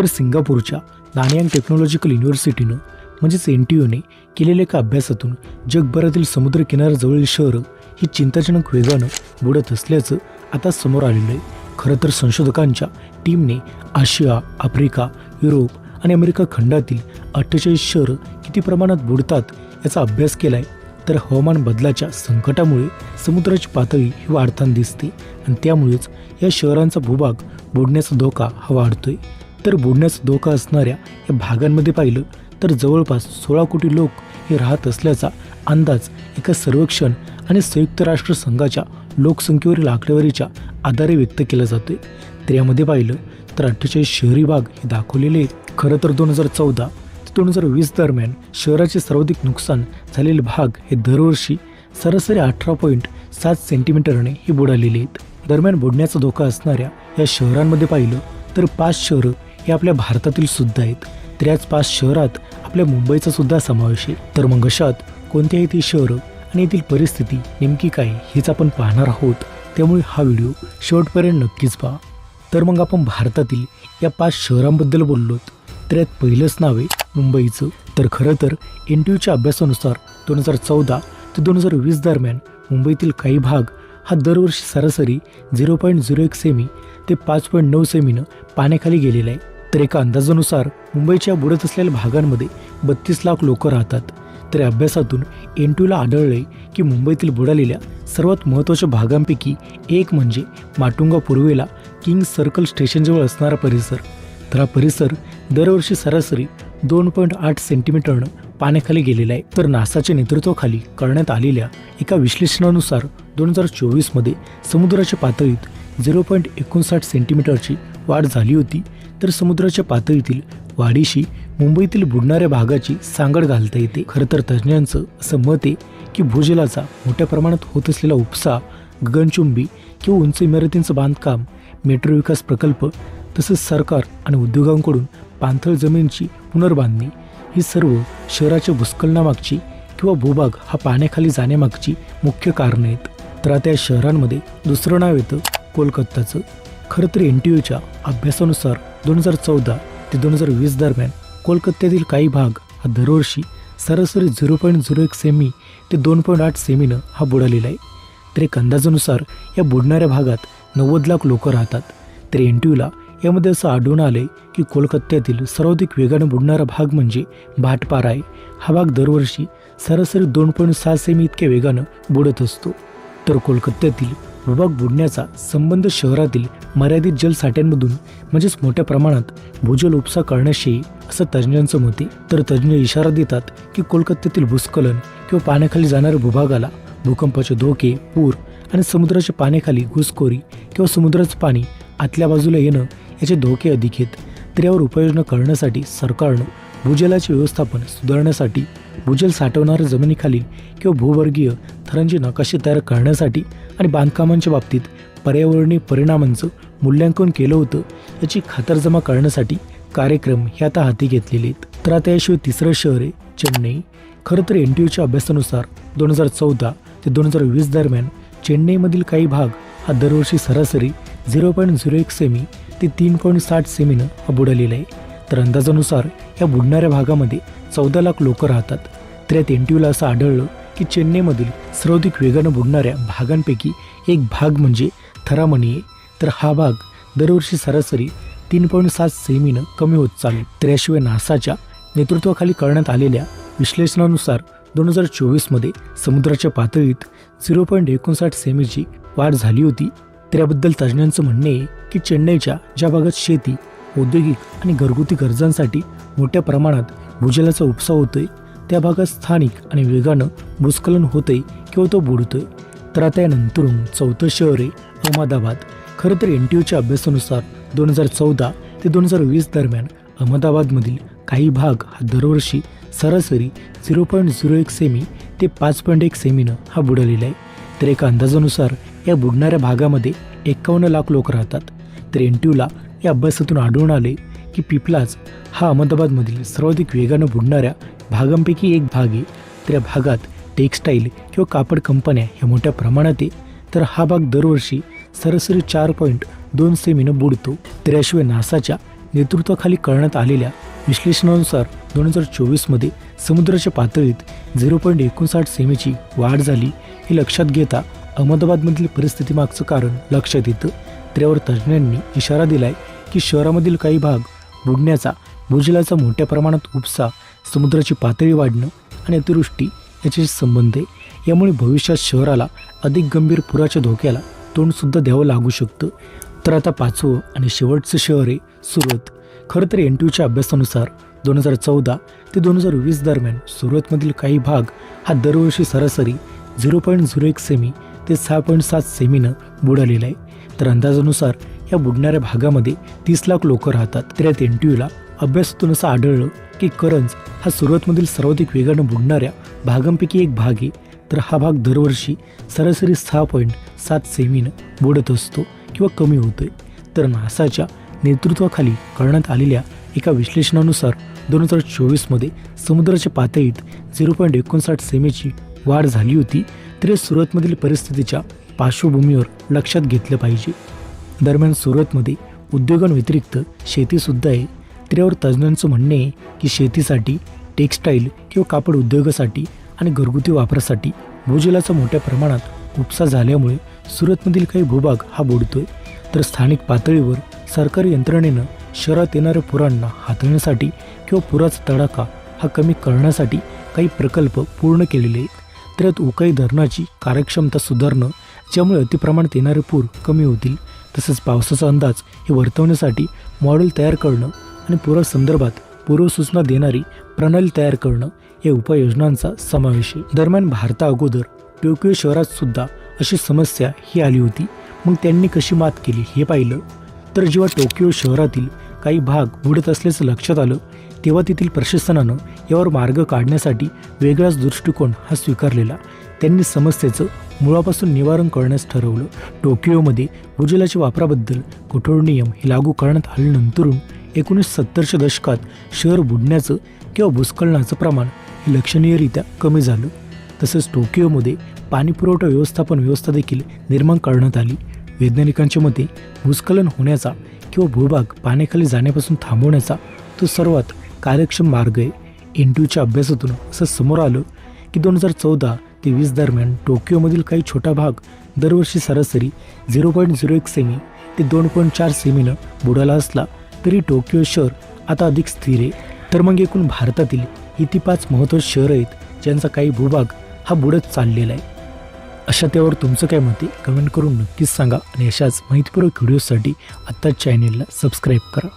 तर सिंगापूरच्या Nanyang technological युनिव्हर्सिटीनं म्हणजेच एन टी ओने केलेल्या एका अभ्यासातून जगभरातील समुद्रकिनाऱ्याजवळील शहरं ही चिंताजनक वेगानं बुडत असल्याचं आता समोर आलेलं आहे. खरं तर संशोधकांच्या टीमने आशिया आफ्रिका युरोप आणि अमेरिका खंडातील अठ्ठेचाळीस शहरं किती प्रमाणात बुडतात याचा अभ्यास केलाय तर हवामान बदलाच्या संकटामुळे समुद्राची पातळी ही वाढताना दिसते आणि त्यामुळेच या शहरांचा भूभाग बुडण्याचा धोका हा वाढतोय. तर बुडण्याचा धोका असणाऱ्या या भागांमध्ये पाहिलं तर जवळपास सोळा कोटी लोक हे राहत असल्याचा अंदाज एका सर्वेक्षण आणि संयुक्त राष्ट्र संघाच्या लोकसंख्येवरील आकडेवारीच्या आधारे व्यक्त केला जातोय. तर यामध्ये पाहिलं तर अठ्ठेचाळीस शहरी भाग हे दाखवलेले आहेत. खरं तर दोन हजार चौदा ते दोन हजार वीस दरम्यान शहराचे सर्वाधिक नुकसान झालेले भाग हे दरवर्षी सरासरी अठरा पॉईंट सात सेंटीमीटरने हे बुडालेले आहेत. दरम्यान बुडण्याचा धोका असणाऱ्या या शहरांमध्ये पाहिलं तर पाच शहरं हे आपल्या भारतातील सुद्धा आहेत. तर याच पाच शहरात आपल्या मुंबईचा सुद्धा समावेश आहे. तर मग अशात कोणत्याही ती शहरं आणि येथील परिस्थिती नेमकी काय हेच आपण पाहणार आहोत. त्यामुळे हा व्हिडिओ शेवटपर्यंत नक्कीच पहा. तर मग आपण भारतातील या पाच शहरांबद्दल बोललो तर यात पहिलंच नाव आहे मुंबईचं. तर खरं तर एन टी यूच्या अभ्यासानुसार दोन हजार चौदा ते दोन हजार वीस दरम्यान मुंबईतील काही भाग हा दरवर्षी सरासरी झिरो पॉईंट झिरो एक सेमी ते पाच पॉईंट नऊ सेमीनं पाण्याखाली गेलेला आहे. तर एका अंदाजानुसार मुंबईच्या बुडत असलेल्या भागांमध्ये बत्तीस लाख लोक राहतात. तर अभ्यासातून एन टूला आढळले की मुंबईतील बुडालेल्या सर्वात महत्त्वाच्या भागांपैकी एक म्हणजे माटुंगा पूर्वेला किंग सर्कल स्टेशनजवळ असणारा परिसर. तर हा परिसर दरवर्षी सरासरी दोन पॉईंट आठ सेंटीमीटरनं पाण्याखाली गेलेला आहे. तर नासाच्या नेतृत्वाखाली करण्यात आलेल्या एका विश्लेषणानुसार दोन हजार चोवीसमध्ये समुद्राच्या पातळीत झिरो पॉईंट एकोणसाठ सेंटीमीटरची वाढ झाली होती. तर समुद्राच्या पातळीतील वाढीशी मुंबईतील बुडणाऱ्या भागाची सांगड घालता येते. खरं तर तज्ज्ञांचं असं मत आहे की भूजलाचा मोठ्या प्रमाणात होत असलेला उपसा गगनचुंबी किंवा उंच इमारतींचं बांधकाम मेट्रो विकास प्रकल्प तसंच सरकार आणि उद्योगांकडून पाणथळ जमीनची पुनर्बांधणी ही सर्व शहराच्या भूस्खलनामागची किंवा भूभाग हा पाण्याखाली जाण्यामागची मुख्य कारणं आहेत. तर आता या शहरांमध्ये दुसरं नाव येतं कोलकाताचं खरं तर एन टी यूच्या अभ्यासानुसार दोन हजार चौदा ते दोन हजार वीस दरम्यान कोलकात्यातील काही भाग हा दरवर्षी सरासरी झिरो पॉईंट झिरो एक सेमी ते दोन पॉईंट आठ सेमीनं हा बुडालेला आहे. तर एक अंदाजानुसार या बुडणाऱ्या भागात नव्वद लाख लोक राहतात. तर एन टी यूला यामध्ये असं आढळून आले की कोलकात्यातील सर्वाधिक वेगानं बुडणारा भाग म्हणजे भाटपारा आहे. हा भाग दरवर्षी सरासरी दोन पॉईंट सहा सेमी इतक्या वेगानं बुडत असतो. तर कोलकात्यातील भूभाग बुडण्याचा संबंध शहरातील मर्यादित जलसाठ्यांमधून म्हणजेच मोठ्या प्रमाणात भूजल उपसा करण्याशी असं तज्ज्ञांचं मत आहे तर तज्ज्ञ इशारा देतात की कोलकात्यातील भूस्खलन किंवा पाण्याखाली जाणाऱ्या भूभागाला भूकंपाचे धोके पूर आणि समुद्राच्या पाण्याखाली घुसखोरी किंवा समुद्राचं पाणी आतल्या बाजूला येणं याचे धोके अधिक आहेत. तर यावर उपाययोजना करण्यासाठी सरकारनं भूजलाचे व्यवस्थापन सुधारण्यासाठी भूजल साठवणाऱ्या जमिनीखालील किंवा भूवर्गीय थरांचे नकाशे तयार करण्यासाठी आणि बांधकामांच्या बाबतीत पर्यावरणीय परिणामांचं मूल्यांकन केलं होतं याची खातरजमा करण्यासाठी कार्यक्रम हे आता हाती घेतलेले आहेत. तर आता याशिवाय तिसरं शहर आहे चेन्नई. खरं तर एन टी यूच्या अभ्यासानुसार दोन हजार चौदा ते दोन हजार वीस दरम्यान चेन्नईमधील काही भाग हा दरवर्षी सरासरी झिरो पॉईंट झिरो एक सेमी ते तीन पॉईंट साठ सेमीनं हा बुडालेला आहे. तर अंदाजानुसार या बुडणाऱ्या भागामध्ये चौदा लाख लोक राहतात. तर यात एन टी यूला असं आढळलं की चेन्नईमधील सर्वाधिक वेगानं बुडणाऱ्या भागांपैकी एक भाग म्हणजे थरामणी तर हा भाग दरवर्षी सरासरी तीन पॉईंट सात सेमीनं कमी होत चालेल. त्र्याशिवाय नासाच्या नेतृत्वाखाली करण्यात आलेल्या विश्लेषणानुसार दोन हजार चोवीसमध्ये समुद्राच्या पातळीत झिरो पॉईंट एकोणसाठ सेमीची वाढ झाली होती. त्याबद्दल तज्ज्ञांचं म्हणणे आहे की चेन्नईच्या ज्या भागात शेती औद्योगिक आणि घरगुती गरजांसाठी मोठ्या प्रमाणात भूजलाचा उपसा होतोय त्या भागात स्थानिक आणि वेगानं भूस्खलन होतंय किंवा तो बुडतोय. तर आता यानंतरून चौथं शहर आहे अहमदाबाद. खरं तर एन टी यूच्या अभ्यासानुसार दोन हजार चौदा ते दोन हजार वीस दरम्यान अहमदाबादमधील काही भाग हा दरवर्षी सरासरी झिरो पॉईंट झिरो एक सेमी ते पाच पॉईंट एक सेमीनं हा बुडालेला आहे. तर एका अंदाजानुसार या बुडणाऱ्या भागामध्ये एकावन्न लाख लोक राहतात. तर एन टी यूला या अभ्यासातून आढळून आले की पिपलाज हा अहमदाबादमधील सर्वाधिक वेगानं बुडणाऱ्या भागांपैकी एक भाग आहे. तर या भागात टेक्स्टाईल किंवा कापड कंपन्या ह्या मोठ्या प्रमाणात आहे. तर हा भाग दरवर्षी सरासरी चार पॉईंट दोन सेमीनं बुडतो. तर याशिवाय नासाच्या नेतृत्वाखाली करण्यात आलेल्या विश्लेषणानुसार दोन हजार चोवीसमध्ये समुद्राच्या पातळीत झिरो पॉईंट एकोणसाठ सेमीची वाढ झाली हे लक्षात घेता अहमदाबादमधील परिस्थितीमागचं कारण लक्षात येतं. त्यावर तज्ज्ञांनी इशारा दिलाय की शहरामधील काही भाग बुडण्याचा भूजलाचा मोठ्या प्रमाणात उपसा समुद्राची पातळी वाढणं आणि अतिवृष्टी याच्याशी संबंध आहे. यामुळे भविष्यात शहराला अधिक गंभीर पुराच्या धोक्याला तोंडसुद्धा द्यावं लागू शकतं. तर आता पाचवं आणि शेवटचं शहर आहे सुरत. खरं तर एन टी यूच्या अभ्यासानुसार दोन हजार चौदा ते दोन हजार वीस दरम्यान सुरतमधील काही भाग हा दरवर्षी सरासरी झिरो पॉईंट झिरो एक सेमी ते सहा पॉईंट सात सेमीनं बुडालेला आहे. तर अंदाजानुसार या बुडणाऱ्या भागामध्ये तीस लाख लोक राहतात. तर यात एनटीयूला अभ्यासातून असं आढळलं की करंज हा सुरतमधील सर्वाधिक वेगानं बुडणाऱ्या भागांपैकी एक भाग आहे. तर हा भाग दरवर्षी सरासरी सहा पॉईंट सात सेमीनं बुडत असतो किंवा कमी होतोय. तर नासाच्या नेतृत्वाखाली करण्यात आलेल्या एका विश्लेषणानुसार दोन हजार चोवीसमध्ये समुद्राच्या पातळीत झिरो पॉईंट एकोणसाठ सेमीची वाढ झाली होती. तरी सुरतमधील परिस्थितीच्या पार्श्वभूमीवर लक्षात घेतलं पाहिजे. दरम्यान सुरतमध्ये उद्योगांव्यतिरिक्त शेतीसुद्धा आहे. त्यावर तज्ज्ञांचं म्हणणे आहे की शेतीसाठी टेक्स्टाईल किंवा कापड उद्योगासाठी आणि घरगुती वापरासाठी भूजलाचा मोठ्या प्रमाणात उपसा झाल्यामुळे सुरतमधील काही भूभाग हा बुडतोय. तर स्थानिक पातळीवर सरकारी यंत्रणेनं शहरात येणाऱ्या पुरांना हाताळण्यासाठी किंवा पुराचा तडाखा हा कमी करण्यासाठी काही प्रकल्प पूर्ण केलेले आहेत. त्यात उकाई धरणाची कार्यक्षमता सुधारणं ज्यामुळे अतिप्रमाणात येणारे पूर कमी होतील. तसंच पावसाचा अंदाज हे वर्तवण्यासाठी मॉडेल तयार करणं आणि पुरासंदर्भात पूर्वसूचना देणारी प्रणाली तयार करणं या उपाययोजनांचा समावेश आहे. दरम्यान भारता अगोदर टोकियो शहरात सुद्धा अशी समस्या ही आली होती. मग त्यांनी कशी मात केली हे पाहिलं. तर जेव्हा टोकियो शहरातील काही भाग बुडत असल्याचं लक्षात आलं तेव्हा तेथील प्रशासनानं यावर मार्ग काढण्यासाठी वेगळाच दृष्टिकोन हा स्वीकारलेला. त्यांनी समस्येचं मुळापासून निवारण करण्यास ठरवलं. टोकियोमध्ये भूजलाच्या वापराबद्दल कठोर नियम हे लागू करण्यात आल्यानंतरून एकोणीस सत्तरच्या दशकात शहर बुडण्याचं किंवा भूस्खलनाचं प्रमाण हे लक्षणीयरित्या कमी झालं. तसंच टोकियोमध्ये पाणीपुरवठा व्यवस्थापन व्यवस्था देखील निर्माण करण्यात आली. वैज्ञानिकांच्या मते भूस्खलन होण्याचा किंवा भूभाग पाण्याखाली जाण्यापासून थांबवण्याचा तो सर्वात कार्यक्षम मार्ग आहे. एन अभ्यासातून असं समोर आलं की दोन हजार चौदा ते वीस दरम्यान टोकियोमधील काही छोटा भाग दरवर्षी सरासरी झिरो पॉईंट झिरो एक सेमी ते दोन पॉईंट चार सेमीनं बुडाला असला तरी टोकियो शहर आता अधिक स्थिर आहे. तर मग एकूण भारतातील ही ती पाच महत्त्वाची शहरं आहेत ज्यांचा काही भूभाग हा बुडत चाललेला आहे. अशा त्यावर तुमचं काय मत आहे? कमेंट करून नक्कीच सांगा आणि अशाच माहितीपूर्वक व्हिडिओसाठी आत्ताच चॅनेलला सबस्क्राईब करा.